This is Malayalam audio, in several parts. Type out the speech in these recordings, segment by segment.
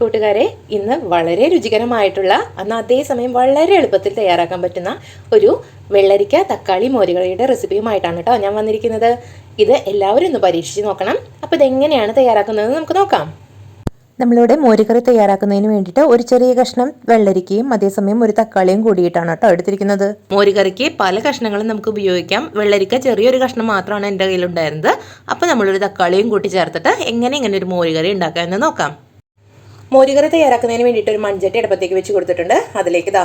കൂട്ടുകാരെ ഇന്ന് വളരെ രുചികരമായിട്ടുള്ള അതേ സമയം വളരെ എളുപ്പത്തിൽ തയ്യാറാക്കാൻ പറ്റുന്ന ഒരു വെള്ളരിക്ക തക്കാളി മോരുകറിയുടെ റെസിപ്പിയുമായിട്ടാണ് കേട്ടോ ഞാൻ വന്നിരിക്കുന്നത്. ഇത് എല്ലാവരും ഒന്ന് പരീക്ഷിച്ച് നോക്കണം. അപ്പോൾ ഇതെങ്ങനെയാണ് തയ്യാറാക്കുന്നതെന്ന് നമുക്ക് നോക്കാം. നമ്മളിവിടെ മോരുകറി തയ്യാറാക്കുന്നതിന് വേണ്ടിയിട്ട് ഒരു ചെറിയ കഷ്ണം വെള്ളരിക്കയും അതേസമയം ഒരു തക്കാളിയും കൂടിയിട്ടാണ് കേട്ടോ എടുത്തിരിക്കുന്നത്. മോരുകറിക്ക് പല കഷ്ണങ്ങളും നമുക്ക് ഉപയോഗിക്കാം. വെള്ളരിക്ക ചെറിയൊരു കഷ്ണം മാത്രമാണ് എന്റെ കയ്യിലുണ്ടായിരുന്നത്. അപ്പോൾ നമ്മളൊരു തക്കാളിയും കൂട്ടി ചേർത്തിട്ട് എങ്ങനെ ഇങ്ങനെ ഒരു മോരുകറി ഉണ്ടാക്കാമെന്ന് നോക്കാം. മോരുകറി തയ്യാറാക്കുന്നതിന് വേണ്ടിയിട്ട് ഒരു മൺചട്ടി അടുപ്പത്തേക്ക് വെച്ച് കൊടുത്തിട്ടുണ്ട്. അതിലേക്ക് ഇതാ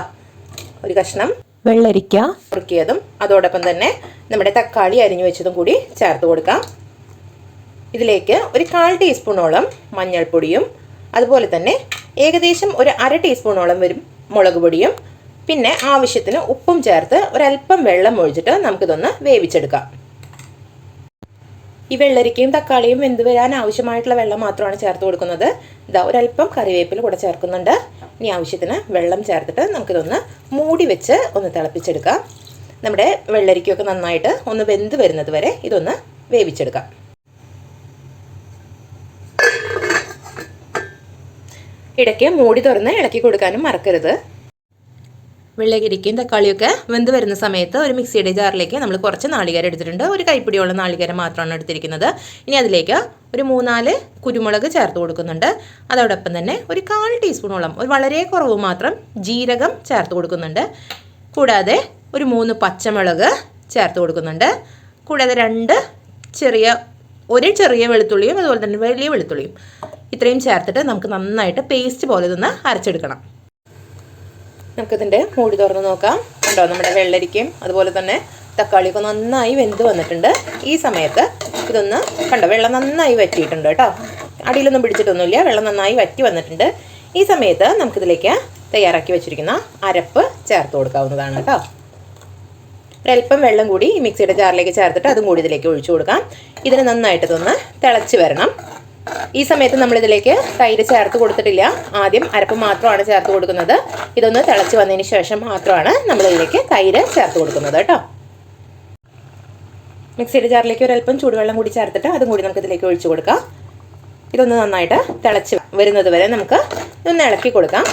ഒരു കഷ്ണം വെള്ളരിക്ക. കുറുക്കിയതും അതോടൊപ്പം തന്നെ നമ്മുടെ തക്കാളി അരിഞ്ഞു വെച്ചതും കൂടി ചേർത്ത് കൊടുക്കാം. ഇതിലേക്ക് ഒരു കാൽ ടീസ്പൂണോളം മഞ്ഞൾപ്പൊടിയും അതുപോലെ തന്നെ ഏകദേശം ഒരു അര ടീസ്പൂണോളം വരും മുളക് പൊടിയും പിന്നെ ആവശ്യത്തിന് ഉപ്പും ചേർത്ത് ഒരല്പം വെള്ളം ഒഴിച്ചിട്ട് നമുക്കിതൊന്ന് വേവിച്ചെടുക്കാം. ഈ വെള്ളരിക്കയും തക്കാളിയും വെന്ത് വരാൻ ആവശ്യമായിട്ടുള്ള വെള്ളം മാത്രമാണ് ചേർത്ത് കൊടുക്കുന്നത്. ഇതാ ഒരല്പം കറിവേപ്പില കൂടെ ചേർക്കുന്നുണ്ട്. ഇനി ആവശ്യത്തിന് വെള്ളം ചേർത്തിട്ട് നമുക്കിതൊന്ന് മൂടി വെച്ച് ഒന്ന് തിളപ്പിച്ചെടുക്കാം. നമ്മുടെ വെള്ളരിക്കയൊക്കെ നന്നായിട്ട് ഒന്ന് വെന്ത് വരുന്നത് വരെ ഇതൊന്ന് വേവിച്ചെടുക്കാം. ഇടയ്ക്ക് മൂടി തുറന്ന് ഇളക്കി കൊടുക്കാനും മറക്കരുത്. വെള്ളരിക്കയും തക്കാളിയൊക്കെ വെന്ത് വരുന്ന സമയത്ത് ഒരു മിക്സിയുടെ ജാറിലേക്ക് നമ്മൾ കുറച്ച് നാളികേരം എടുത്തിട്ടുണ്ട്. ഒരു കൈപ്പിടിയോളം നാളികേരം മാത്രമാണ് എടുത്തിരിക്കുന്നത്. ഇനി അതിലേക്ക് ഒരു മൂന്നാൽ കുരുമുളക് ചേർത്ത് കൊടുക്കുന്നുണ്ട്. അതോടൊപ്പം തന്നെ ഒരു കാൽ ടീസ്പൂണോളം ഒരു വളരെ കുറവ് മാത്രം ജീരകം ചേർത്ത് കൊടുക്കുന്നുണ്ട്. കൂടാതെ ഒരു മൂന്ന് പച്ചമുളക് ചേർത്ത് കൊടുക്കുന്നുണ്ട്. കൂടാതെ രണ്ട് ചെറിയ ഒരു ചെറിയ വെളുത്തുള്ളിയും അതുപോലെ തന്നെ വലിയ വെളുത്തുള്ളിയും ഇത്രയും ചേർത്തിട്ട് നമുക്ക് നന്നായിട്ട് പേസ്റ്റ് പോലെ ഇതൊന്ന് അരച്ചെടുക്കണം. നമുക്കിതിന്റെ മൂടി തുറന്ന് നോക്കാം. കണ്ടോ നമ്മുടെ വെള്ളരിക്കയും അതുപോലെ തന്നെ തക്കാളിയൊക്കെ നന്നായി വെന്ത് വന്നിട്ടുണ്ട്. ഈ സമയത്ത് ഇതൊന്ന് കണ്ടോ വെള്ളം നന്നായി വറ്റിയിട്ടുണ്ട് കേട്ടോ. അടിയിലൊന്നും പിടിച്ചിട്ടൊന്നുമില്ല വെള്ളം നന്നായി വറ്റി വന്നിട്ടുണ്ട്. ഈ സമയത്ത് നമുക്കിതിലേക്ക് തയ്യാറാക്കി വെച്ചിരിക്കുന്ന അരപ്പ് ചേർത്ത് കൊടുക്കാവുന്നതാണ് കേട്ടോ. ഒരല്പം വെള്ളം കൂടി മിക്സിയുടെ ജാറിലേക്ക് ചേർത്തിട്ട് അതും കൂടി ഇതിലേക്ക് ഒഴിച്ചു കൊടുക്കാം. ഇതിന് നന്നായിട്ട് ഇതൊന്ന് തിളച്ച് വരണം. ഈ സമയത്ത് നമ്മളിതിലേക്ക് തൈര് ചേർത്ത് കൊടുത്തിട്ടില്ല. ആദ്യം അരപ്പ് മാത്രമാണ് ചേർത്ത് കൊടുക്കുന്നത്. ഇതൊന്ന് തിളച്ച് വന്നതിന് ശേഷം മാത്രമാണ് നമ്മളിതിലേക്ക് തൈര് ചേർത്ത് കൊടുക്കുന്നത് കേട്ടോ. മിക്സിയുടെ ജാറിലേക്ക് ഒരല്പം ചൂടുവെള്ളം കൂടി ചേർത്തിട്ട് അതും കൂടി നമുക്ക് ഇതിലേക്ക് ഒഴിച്ചു കൊടുക്കാം. ഇതൊന്ന് നന്നായിട്ട് തിളച്ച് വരുന്നത് വരെ നമുക്ക് ഒന്ന് ഇളക്കി കൊടുക്കാം.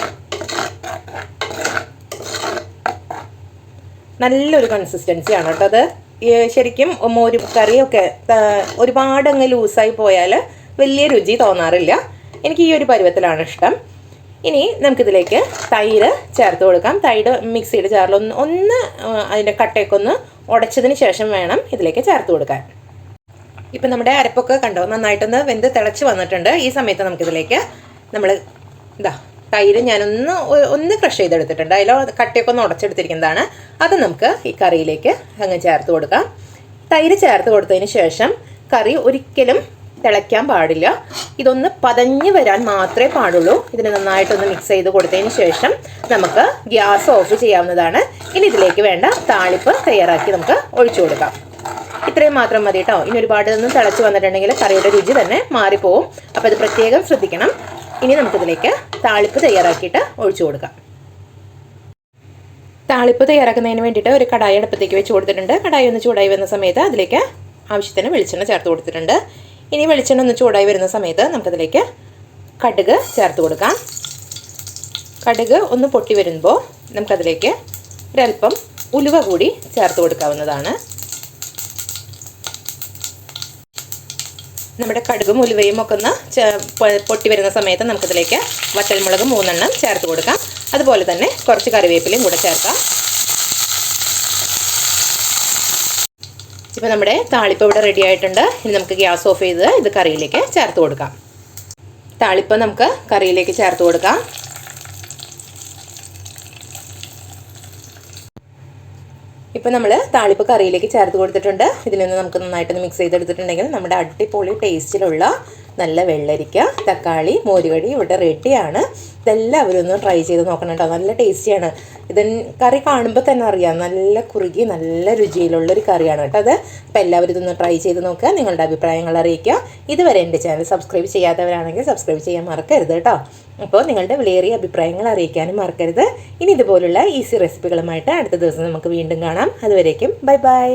നല്ലൊരു കൺസിസ്റ്റൻസിയാണ് കേട്ടോ അത്. ശരിക്കും മോര് കറിയൊക്കെ ഒരുപാട് അങ്ങ് ലൂസായി പോയാൽ വലിയ രുചി തോന്നാറില്ല. എനിക്ക് ഈ ഒരു പരുവത്തിലാണ് ഇഷ്ടം. ഇനി നമുക്കിതിലേക്ക് തൈര് ചേർത്ത് കൊടുക്കാം. തൈര് മിക്സിയുടെ ജാറിൽ ഒന്ന് ഒന്ന് അതിന്റെ കട്ടയൊക്കെ ഒന്ന് ഉടച്ചതിന് ശേഷം വേണം ഇതിലേക്ക് ചേർത്ത് കൊടുക്കാൻ. ഇപ്പം നമ്മുടെ അരപ്പൊക്കെ കണ്ടോ നന്നായിട്ടൊന്ന് വെന്ത് തിളച്ച് വന്നിട്ടുണ്ട്. ഈ സമയത്ത് നമുക്കിതിലേക്ക് നമ്മൾ ഇതാ തൈര് ഞാനൊന്ന് ഒന്ന് ക്രഷ് ചെയ്തെടുത്തിട്ടുണ്ട്. അതിലോ കട്ടയൊക്കെ ഒന്ന് ഉടച്ചെടുത്തിരിക്കുന്നതാണ്. അത് നമുക്ക് ഈ കറിയിലേക്ക് അങ്ങ് ചേർത്ത് കൊടുക്കാം. തൈര് ചേർത്ത് കൊടുത്തതിന് ശേഷം കറി ഒരിക്കലും തിളയ്ക്കാൻ പാടില്ല. ഇതൊന്ന് പതഞ്ഞ് വരാൻ മാത്രമേ പാടുള്ളൂ. ഇതിന് നന്നായിട്ടൊന്ന് മിക്സ് ചെയ്ത് കൊടുത്തതിന് ശേഷം നമുക്ക് ഗ്യാസ് ഓഫ് ചെയ്യാവുന്നതാണ്. ഇനി ഇതിലേക്ക് വേണ്ട താളിപ്പ് തയ്യാറാക്കി നമുക്ക് ഒഴിച്ചു കൊടുക്കാം. ഇത്രയും മാത്രം മതി കേട്ടോ ഇനി ഒരുപാട് ഒന്നും തിളച്ച് വന്നിട്ടുണ്ടെങ്കിൽ കറിയുടെ രുചി തന്നെ മാറിപ്പോവും. അപ്പോൾ ഇത് പ്രത്യേകം ശ്രദ്ധിക്കണം. ഇനി നമുക്കിതിലേക്ക് താളിപ്പ് തയ്യാറാക്കിയിട്ട് ഒഴിച്ചു കൊടുക്കാം. താളിപ്പ് തയ്യാറാക്കുന്നതിന് വേണ്ടിയിട്ട് ഒരു കടായി അടുപ്പത്തേക്ക് വെച്ച് കൊടുത്തിട്ടുണ്ട്. കടായി ഒന്ന് ചൂടായി വന്ന സമയത്ത് അതിലേക്ക് ആവശ്യത്തിന് വെളിച്ചെണ്ണ ചേർത്ത് കൊടുത്തിട്ടുണ്ട്. ഇനി വെളിച്ചെണ്ണ ഒന്ന് ചൂടായി വരുന്ന സമയത്ത് നമുക്കതിലേക്ക് കടുക് ചേർത്ത് കൊടുക്കാം. കടുക് ഒന്ന് പൊട്ടി വരുമ്പോൾ നമുക്കതിലേക്ക് ഒരൽപ്പം ഉലുവ കൂടി ചേർത്ത് കൊടുക്കാവുന്നതാണ്. നമ്മുടെ കടുകും ഉലുവയും ഒക്കെ ഒന്ന് പൊട്ടി വരുന്ന സമയത്ത് നമുക്കതിലേക്ക് വറ്റൽമുളക് മൂന്നെണ്ണം ചേർത്ത് കൊടുക്കാം. അതുപോലെ തന്നെ കുറച്ച് കറിവേപ്പിലയും കൂടെ ചേർക്കാം. ഇപ്പോൾ നമ്മുടെ താളിപ്പ് ഇവിടെ റെഡി ആയിട്ടുണ്ട്. ഇനി നമുക്ക് ഗ്യാസ് ഓഫ് ചെയ്ത് ഇത് കറിയിലേക്ക് ചേർത്ത് കൊടുക്കാം. താളിപ്പ് നമുക്ക് കറിയിലേക്ക് ചേർത്ത് കൊടുക്കാം. ഇപ്പം നമ്മൾ താളിപ്പ് കറിയിലേക്ക് ചേർത്ത് കൊടുത്തിട്ടുണ്ട്. ഇതിൽ നിന്ന് നമുക്ക് നന്നായിട്ടൊന്ന് മിക്സ് ചെയ്തെടുത്തിട്ടുണ്ടെങ്കിൽ നമ്മുടെ അടിപൊളി ടേസ്റ്റിലുള്ള നല്ല വെള്ളരിക്ക തക്കാളി മോരുകടി ഇവിടെ റെഡിയാണ്. ഇതെല്ലാവരും ഒന്ന് ട്രൈ ചെയ്ത് നോക്കണം കേട്ടോ നല്ല ടേസ്റ്റിയാണ് ഇത് കറി കാണുമ്പോൾ തന്നെ അറിയാം. നല്ല കുറുകി നല്ല രുചിയിലുള്ളൊരു കറിയാണ് കേട്ടോ അത് അപ്പോൾ എല്ലാവരും ഇതൊന്ന് ട്രൈ ചെയ്ത് നോക്കുക. നിങ്ങളുടെ അഭിപ്രായങ്ങൾ അറിയിക്കുക. ഇതുവരെ എന്റെ ചാനൽ സബ്സ്ക്രൈബ് ചെയ്യാത്തവരാണെങ്കിൽ സബ്സ്ക്രൈബ് ചെയ്യാൻ മറക്കരുത് കേട്ടോ അപ്പോൾ നിങ്ങളുടെ വിലയേറിയ അഭിപ്രായങ്ങൾ അറിയിക്കാനും മറക്കരുത്. ഇനി ഇതുപോലുള്ള ഈസി റെസിപ്പികളുമായിട്ട് അടുത്ത ദിവസം നമുക്ക് വീണ്ടും കാണാം. അതുവരേക്കും ബൈ ബൈ